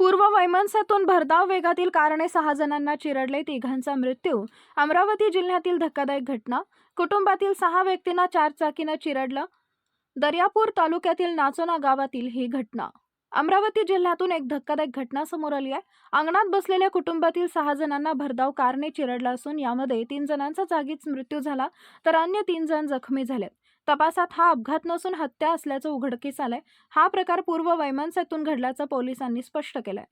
पूर्व वैमनसातून भरधाव वेगातील कारने सहा जणांना चिरडले तिघांचा मृत्यू. अमरावती जिल्ह्यातील धक्कादायक घटना. कुटुंबातील सहा व्यक्तींना चार चाकीनं चिरडलं. दर्यापूर तालुक्यातील नाचोना गावातील ही घटना. अमरावती जिल्ह्यातून एक धक्कादायक घटना समोर आली आहे. अंगणात बसलेल्या कुटुंबातील सहा जणांना भरधाव कारने चिरडला असून यामध्ये तीन जणांचा जागीच मृत्यू झाला तर अन्य तीन जण जखमी झाले तपासात हा अपघात नसून हत्या असल्याचं उघडकीस आलंय. हा प्रकार पूर्व वैमनसेतून घडल्याचं पोलिसांनी स्पष्ट केलंय.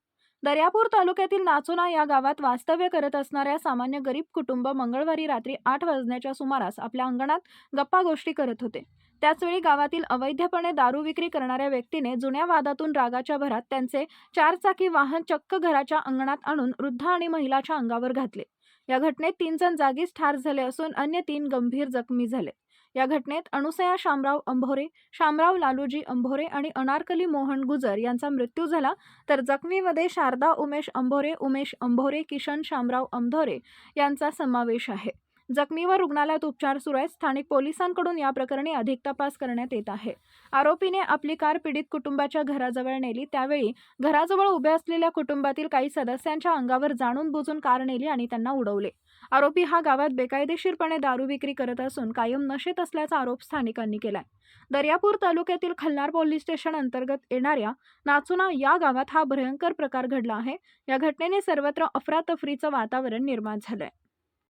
दर्यापूर तालुक्यातील नाचोना या गावात वास्तव्य करत असणाऱ्या सामान्य गरीब कुटुंब मंगळवारी रात्री आठ वाजण्याच्या सुमारास आपल्या अंगणात गप्पा गोष्टी करत होते. त्याचवेळी गावातील अवैधपणे दारू विक्री करणाऱ्या व्यक्तीने जुन्या वादातून रागाच्या भरात त्यांचे चारचाकी वाहन चक्क घराच्या अंगणात आणून वृद्ध आणि महिलाच्या अंगावर घातले. या घटनेत तीन जण जागीच ठार झाले असून अन्य तीन गंभीर जखमी झाले. या घटनेत अणुसया शामराव अंभोरे शामराव लालूजी अंभोरे आणि अनारकली मोहन गुजर यांचा मृत्यू झाला. तर जखमीमध्ये शारदा उमेश अंभोरे उमेश अंभोरे किशन शामराव अंभोरे यांचा समावेश आहे. जखमीवर रुग्णालयात उपचार सुरू आहेत. स्थानिक पोलिसांकडून या प्रकरणी अधिक तपास करण्यात येत आहे. आरोपीने आपली कार पीडित कुटुंबाच्या घराजवळ नेली. त्यावेळी घराजवळ उभे असलेल्या कुटुंबातील काही सदस्यांच्या अंगावर जाणून बुजून कार नेली आणि त्यांना उडवले. आरोपी हा गावात बेकायदेशीरपणे दारू विक्री करत असून कायम नशेत असल्याचा आरोप स्थानिकांनी केलाय. दर्यापूर तालुक्यातील खल्लार पोलीस स्टेशन अंतर्गत येणाऱ्या नाचुना या गावात हा भयंकर प्रकार घडला आहे. या घटनेने सर्वत्र अफरातफरीचं वातावरण निर्माण झालंय.